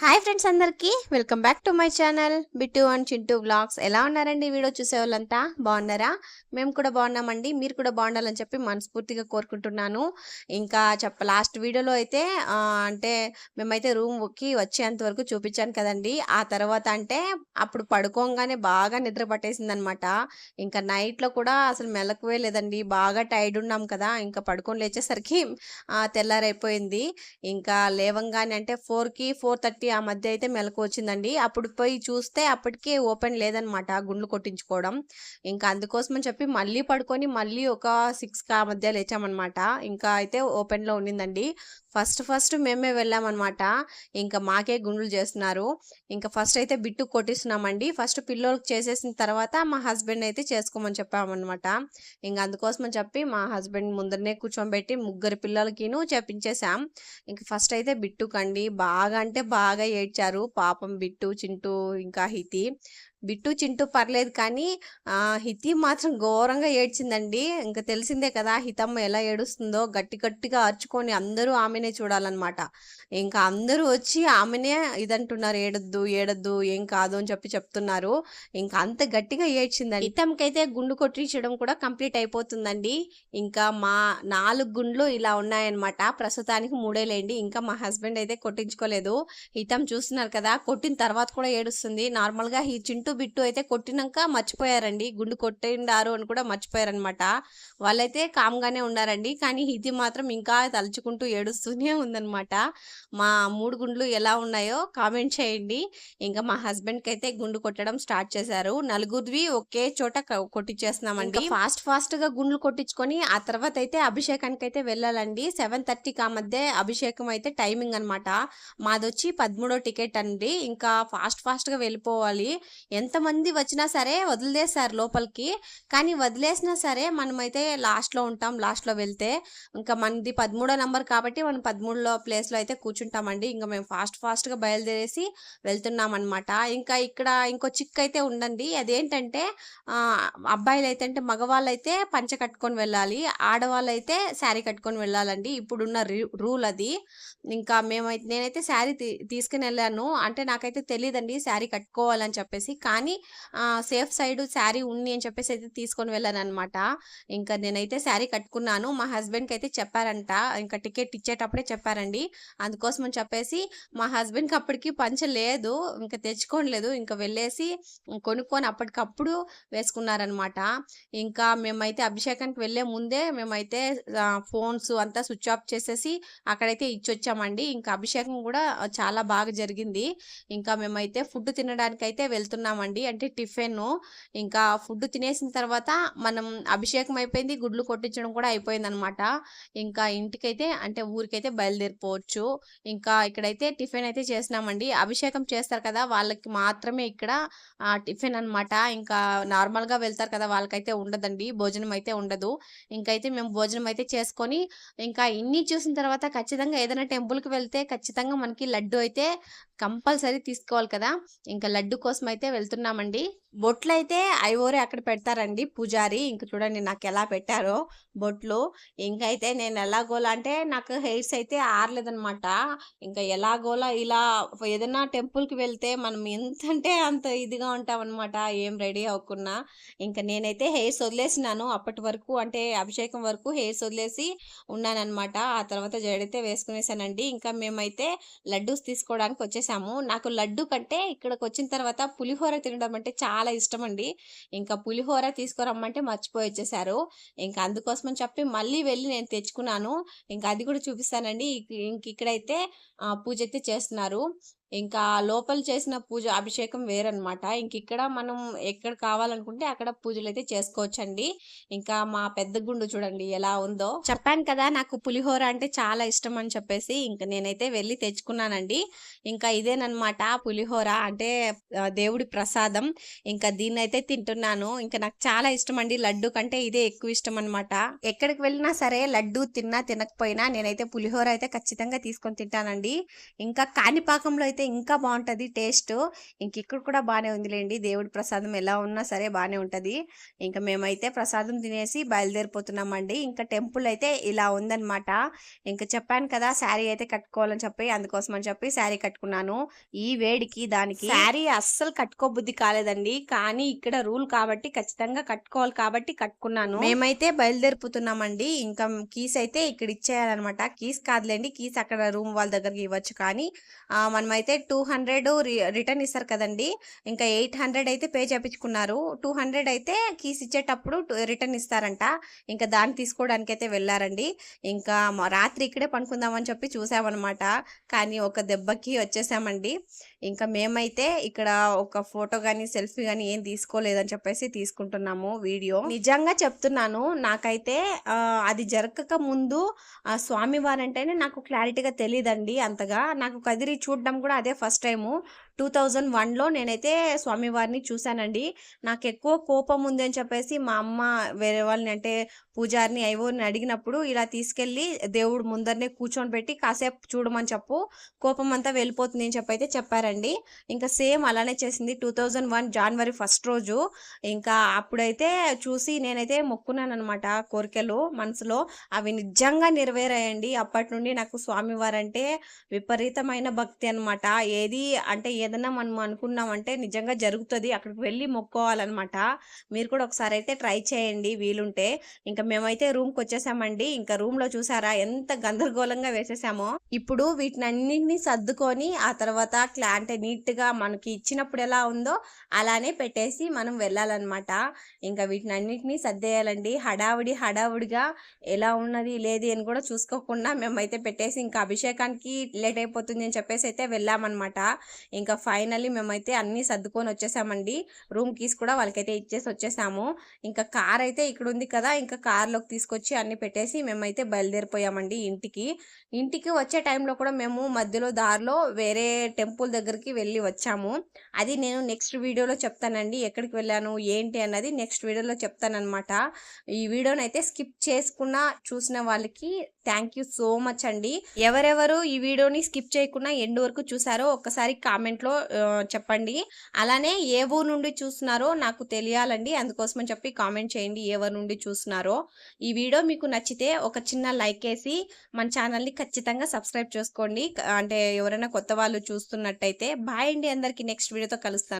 Hi friends అందరికీ welcome back to my channel Bittu and Chintu blogs ఎలా ఉన్నారండి video చూసే వాళ్ళంతా బాగున్నారా? మేము కూడా బాగున్నామండి. మీరు కూడా బాగుండాలని చెప్పి మనస్ఫూర్తిగా కోరుకుంటున్నాను. ఇంకా చెప్ప లాస్ట్ వీడియోలో అయితే అంటే మేమైతే రూమ్కి వచ్చేంత వరకు చూపించాను కదండి. ఆ తర్వాత అంటే అప్పుడు పడుకోగానే బాగా నిద్ర పట్టేసింది అనమాట ఇంకా నైట్లో కూడా అసలు మెలకువే లేదండి. బాగా టైర్డ్ ఉన్నాం కదా. ఇంకా పడుకొని లేచేసరికి తెల్లారైపోయింది. ఇంకా లేవంగానే అంటే ఫోర్కి ఫోర్ థర్టీ ఆ మధ్య అయితే మెలకు వచ్చిందండి. అప్పుడు పోయి చూస్తే అప్పటికే ఓపెన్ లేదనమాట గుండ్లు కొట్టించుకోవడం. ఇంకా అందుకోసమని చెప్పి మళ్ళీ పడుకొని మళ్ళీ ఒక సిక్స్కి ఆ మధ్య లేచామన్నమాట ఇంకా అయితే ఓపెన్లో ఉండిందండి. ఫస్ట్ ఫస్ట్ మేమే వెళ్ళామన్నమాట. ఇంకా మాకే గుండ్లు చేస్తున్నారు. ఇంకా ఫస్ట్ అయితే బిట్టు కొట్టిస్తున్నామండి. ఫస్ట్ పిల్లోలకు చేసేసిన తర్వాత మా హస్బెండ్ అయితే చేసుకోమని చెప్పామన్నమాట. ఇంకా అందుకోసమని చెప్పి మా హస్బెండ్ ముందరనే కూర్చోబెట్టి ముగ్గురు పిల్లలకిను చెప్పించేసాం ఇంక ఫస్ట్ అయితే బిట్టుకండి. బాగా అంటే బాగా ఏడ్చారు. పాపం బిట్టు చింటూ ఇంకా హితి. బిట్టు చింటూ పర్లేదు కానీ హితి మాత్రం ఘోరంగా ఏడ్చిందండి. ఇంకా తెలిసిందే కదా హితమ్మ ఎలా ఏడుస్తుందో గట్టి గట్టిగా అరుచుకొని అందరూ ఆమెనే చూడాలన్నమాట. ఇంకా అందరూ వచ్చి ఆమెనే ఇదంటున్నారు ఏడద్దు ఏడద్దు ఏం కాదు అని చెప్పి చెప్తున్నారు. ఇంకా అంత గట్టిగా ఏడ్చిందండి. హితమ్కైతే గుండు కొట్టించడం కూడా కంప్లీట్ అయిపోతుందండి. ఇంకా మా నాలుగు గుండ్లు ఇలా ఉన్నాయన్నమాట. ప్రస్తుతానికి మూడేలేండి. ఇంకా మా హస్బెండ్ అయితే కొట్టించుకోలేదు. హితం చూస్తున్నారు కదా కొట్టిన తర్వాత కూడా ఏడుస్తుంది. నార్మల్గా ఈ చింటూ బిట్టు అయితే కొట్టినాక మర్చిపోయారండి. గుండు కొట్టిండారు అని కూడా మర్చిపోయారనమాట వాళ్ళైతే కామ్గానే ఉన్నారండి. కానీ ఇది మాత్రం ఇంకా తలుచుకుంటూ ఏడుస్తూనే ఉందన్నమాట. మా మూడు గుండ్లు ఎలా ఉన్నాయో కామెంట్ చేయండి. ఇంకా మా హస్బెండ్కి అయితే గుండు కొట్టడం స్టార్ట్ చేశారు. నలుగురివి ఒకే చోట కొట్టించేస్తున్నామండి ఫాస్ట్ ఫాస్ట్గా గుండ్లు కొట్టించుకొని ఆ తర్వాత అయితే అభిషేకానికి అయితే వెళ్ళాలండి. సెవెన్ థర్టీకి ఆ మధ్య అభిషేకం అయితే టైమింగ్ అనమాట మాదొచ్చి పదమూడో టికెట్ అండి. ఇంకా ఫాస్ట్ ఫాస్ట్గా వెళ్ళిపోవాలి. ఎంతమంది వచ్చినా సరే వదిలేస్తారు లోపలికి. కానీ వదిలేసినా సరే మనమైతే లాస్ట్లో ఉంటాం. లాస్ట్లో వెళ్తే ఇంకా మనది పదమూడో నెంబర్ కాబట్టి మనం పదమూడులో ప్లేస్లో అయితే కూర్చుంటామండి. ఇంకా మేము ఫాస్ట్ ఫాస్ట్గా బయలుదేరేసి వెళ్తున్నాం అనమాట ఇంకా ఇక్కడ ఇంకో చిక్ అయితే ఉండండి అదేంటంటే అబ్బాయిలు అయితే అంటే మగవాళ్ళు అయితే పంచ కట్టుకొని వెళ్ళాలి. ఆడవాళ్ళు అయితే శారీ కట్టుకొని వెళ్ళాలండి. ఇప్పుడున్న రూల్ అది. ఇంకా మేమైతే నేనైతే శారీ తీసుకుని వెళ్ళాను. అంటే నాకైతే తెలియదండి శారీ కట్టుకోవాలని చెప్పేసి. కానీ సేఫ్ సైడ్ శారీ ఉంది అని చెప్పేసి అయితే తీసుకొని వెళ్ళాను అనమాట ఇంకా నేనైతే శారీ కట్టుకున్నాను. మా హస్బెండ్కి అయితే చెప్పారంట. ఇంకా టికెట్ ఇచ్చేటప్పుడే చెప్పారండి. అందుకోసం అని చెప్పేసి మా హస్బెండ్కి అప్పటికి పంచ లేదు. ఇంకా తెచ్చుకోలేదు ఇంకా వెళ్ళేసి కొనుక్కొని అప్పటికప్పుడు వేసుకున్నారనమాట ఇంకా మేమైతే అభిషేకానికి వెళ్ళే ముందే మేమైతే ఫోన్స్ అంతా స్విచ్ ఆఫ్ చేసేసి అక్కడైతే ఇచ్చొచ్చామండి. ఇంకా అభిషేకం కూడా చాలా బాగా జరిగింది. ఇంకా మేమైతే ఫుడ్ తినడానికి అయితే వెళ్తున్నామండి అంటే టిఫిన్ ఇంకా ఫుడ్ తినేసిన తర్వాత మనం అభిషేకం అయిపోయింది గుడ్లు కొట్టించడం కూడా అయిపోయింది అనమాట ఇంకా ఇంటికైతే అంటే ఊరికైతే బయలుదేరిపోవచ్చు. ఇంకా ఇక్కడైతే టిఫిన్ అయితే చేసినామండి. అభిషేకం చేస్తారు కదా వాళ్ళకి మాత్రమే ఇక్కడ టిఫిన్ అన్నమాట ఇంకా నార్మల్గా వెళ్తారు కదా వాళ్ళకైతే ఉండదండి భోజనం అయితే ఉండదు. ఇంకైతే మేము భోజనం అయితే చేసుకొని ఇంకా ఇన్ని చూసిన తర్వాత ఖచ్చితంగా ఏదైనా టెంపుల్కి వెళ్తే ఖచ్చితంగా మనకి లడ్డు అయితే కంపల్సరీ తీసుకోవాలి కదా. ఇంకా లడ్డు కోసం అయితే వెళ్తున్నామండి. బొట్లు అయితే ఐవోరే అక్కడ పెడతారండి పూజారి. ఇంక చూడండి నాకు ఎలా పెట్టారో బొట్లు. ఇంకైతే నేను ఎలాగోలా అంటే నాకు హెయిర్స్ అయితే ఆరలేదనమాట. ఇంకా ఎలాగోలా ఇలా ఏదైనా టెంపుల్కి వెళ్తే మనం ఎంత అంటే అంత ఇదిగా ఉంటామన్నమాట ఏం రెడీ అవ్వకున్నా. ఇంకా నేనైతే హెయిర్స్ వదిలేసినాను. అప్పటి వరకు అంటే అభిషేకం వరకు హెయిర్స్ వదిలేసి ఉన్నానన్నమాట ఆ తర్వాత జడైతే వేసుకునేసానండి. ఇంకా మేమైతే లడ్డూస్ తీసుకోవడానికి వచ్చేసాము. నాకు లడ్డు కంటే ఇక్కడికి వచ్చిన తర్వాత పులిహోర తినడం అంటే చాలా ఇష్టం అండి ఇంకా పులిహోర తీసుకురమ్మంటే మర్చిపోయి వచ్చేసారు. ఇంకా అందుకోసమని చెప్పి మళ్ళీ వెళ్ళి నేను తెచ్చుకున్నాను. ఇంకా అది కూడా చూపిస్తానండి. ఇంక ఇక్కడైతే ఆ, పూజ అయితే చేస్తున్నారు. ఇంకా లోపల చేసిన పూజ అభిషేకం వేరనమాట ఇంక ఇక్కడ మనం ఎక్కడ కావాలనుకుంటే అక్కడ పూజలు అయితే చేసుకోవచ్చండి. ఇంకా మా పెద్ద గుండు చూడండి ఎలా ఉందో. చెప్పాను కదా నాకు పులిహోర అంటే చాలా ఇష్టం అని చెప్పేసి ఇంకా నేనైతే వెళ్ళి తెచ్చుకున్నానండి. ఇంకా ఇదేనమాట పులిహోర అంటే దేవుడి ప్రసాదం. ఇంకా దీన్ని అయితే తింటున్నాను. ఇంకా నాకు చాలా ఇష్టం అండి లడ్డు కంటే ఇదే ఎక్కువ ఇష్టం అనమాట ఎక్కడికి వెళ్ళినా సరే లడ్డు తిన్నా తినకపోయినా నేనైతే పులిహోర అయితే ఖచ్చితంగా తీసుకొని తింటానండి. ఇంకా కాణిపాకంలో అయితే అయితే ఇంకా బాగుంటది టేస్ట్. ఇంక ఇక్కడ కూడా బాగానే ఉందిలేండి. దేవుడి ప్రసాదం ఎలా ఉన్నా సరే బాగానే ఉంటది. ఇంకా మేమైతే ప్రసాదం తినేసి బయలుదేరిపోతున్నామండి. ఇంకా టెంపుల్ అయితే ఇలా ఉందన్నమాట. ఇంకా చెప్పాను కదా శారీ అయితే కట్టుకోవాలని చెప్పి అందుకోసం అని చెప్పి శారీ కట్టుకున్నాను. ఈ వేడికి దానికి శారీ అస్సలు కట్టుకోబుద్ధి కాలేదండి. కానీ ఇక్కడ రూల్ కాబట్టి ఖచ్చితంగా కట్టుకోవాలి కాబట్టి కట్టుకున్నాను. మేమైతే బయలుదేరిపోతున్నామండి. ఇంకా కీస్ అయితే ఇక్కడ ఇచ్చేయాలన్నమాట కీస్ కాదులేండి. కీస్ అక్కడ రూమ్ వాళ్ళ దగ్గరికి ఇవ్వచ్చు కానీ ఆ, అయితే టూ హండ్రెడ్ రిటర్న్ ఇస్తారు కదండి. ఇంకా ఎయిట్ హండ్రెడ్ అయితే పే చేపించుకున్నారు టూ హండ్రెడ్ అయితే కీస్ ఇచ్చేటప్పుడు రిటర్న్ ఇస్తారంట. ఇంకా దాన్ని తీసుకోవడానికి అయితే వెళ్ళారండి. ఇంకా రాత్రి ఇక్కడే పనుకుందామని చెప్పి చూసామన్నమాట. కానీ ఒక దెబ్బకి వచ్చేసామండి. ఇంకా మేమైతే ఇక్కడ ఒక ఫోటో కానీ సెల్ఫీ కానీ ఏం తీసుకోలేదని చెప్పేసి తీసుకుంటున్నాము వీడియో. నిజంగా చెప్తున్నాను నాకైతే అది జరగక ముందు స్వామివారంటేనే నాకు క్లారిటీగా తెలియదండి అంతగా. నాకు కదిరి చూడడం కూడా అదే ఫస్ట్ టైము. టూ థౌజండ్ వన్లో నేనైతే స్వామివారిని చూశానండి. నాకు ఎక్కువ కోపం ఉంది అని చెప్పేసి మా అమ్మ వేరే వాళ్ళని అంటే పూజారిని అయ్యోని అడిగినప్పుడు ఇలా తీసుకెళ్ళి దేవుడు ముందరనే కూర్చొని పెట్టి కాసేపు చూడమని చెప్పు కోపం అంతా వెళ్ళిపోతుంది అని చెప్పి అయితే చెప్పారండి. ఇంకా సేమ్ అలానే చేసింది టూ థౌజండ్ వన్ జనవరి ఫస్ట్ రోజు. ఇంకా అప్పుడైతే చూసి నేనైతే మొక్కున్నాను అనమాట కోరికలు మనసులో. అవి నిజంగా నెరవేరాయండి. అప్పటి నుండి నాకు స్వామివారు అంటే విపరీతమైన భక్తి అనమాట ఏది అంటే ఏదన్నా మనం అనుకున్నామంటే నిజంగా జరుగుతుంది. అక్కడికి వెళ్ళి మొక్కోవాలన్నమాట. మీరు కూడా ఒకసారి అయితే ట్రై చేయండి వీలుంటే. ఇంకా మేమైతే రూమ్కి వచ్చేసామండి. ఇంకా రూమ్లో చూసారా ఎంత గందరగోళంగా వేసేసామో. ఇప్పుడు వీటిని అన్నింటినీ సర్దుకొని ఆ తర్వాత క్లాంట్ నీట్గా మనకి ఇచ్చినప్పుడు ఎలా ఉందో అలానే పెట్టేసి మనం వెళ్ళాలన్నమాట. ఇంకా వీటిని అన్నింటినీ సర్దేయాలండి. హడావుడి హడావుడిగా ఎలా ఉన్నది లేది అని కూడా చూసుకోకుండా మేమైతే పెట్టేసి ఇంకా అభిషేకానికి లేట్ అయిపోతుంది అని చెప్పేసి అయితే వెళ్ళామన్నమాట. ఇంకా ఫైనల్లీ మేమైతే అన్నీ సర్దుకొని వచ్చేసామండి. రూమ్ కీస్ కూడా వాళ్ళకైతే ఇచ్చేసి వచ్చేసాము. ఇంకా కార్ అయితే ఇక్కడ ఉంది కదా ఇంకా కార్లోకి తీసుకొచ్చి అన్ని పెట్టేసి మేమైతే బయలుదేరిపోయామండి ఇంటికి. ఇంటికి వచ్చే టైంలో కూడా మేము మధ్యలో దారిలో వేరే టెంపుల్ దగ్గరికి వెళ్ళి వచ్చాము. అది నేను నెక్స్ట్ వీడియోలో చెప్తానండి. ఎక్కడికి వెళ్ళాను ఏంటి అన్నది నెక్స్ట్ వీడియోలో చెప్తానమాట ఈ వీడియోని అయితే స్కిప్ చేసుకున్న చూసిన వాళ్ళకి థ్యాంక్ యూ సో మచ్ అండి. ఎవరెవరు ఈ వీడియోని స్కిప్ చేయకుండా ఎండ్ వరకు చూసారో ఒక్కసారి కామెంట్లో చెప్పండి. అలానే ఏ ఊరు నుండి చూస్తున్నారో నాకు తెలియాలండి. అందుకోసమని చెప్పి కామెంట్ చేయండి ఎవరి నుండి చూస్తున్నారో. ఈ వీడియో మీకు నచ్చితే ఒక చిన్న లైక్ వేసి మన ఛానల్ని ఖచ్చితంగా సబ్స్క్రైబ్ చేసుకోండి. అంటే ఎవరైనా కొత్త వాళ్ళు చూస్తున్నట్టయితే బాయ్ అండి అందరికీ. నెక్స్ట్ వీడియోతో కలుస్తాను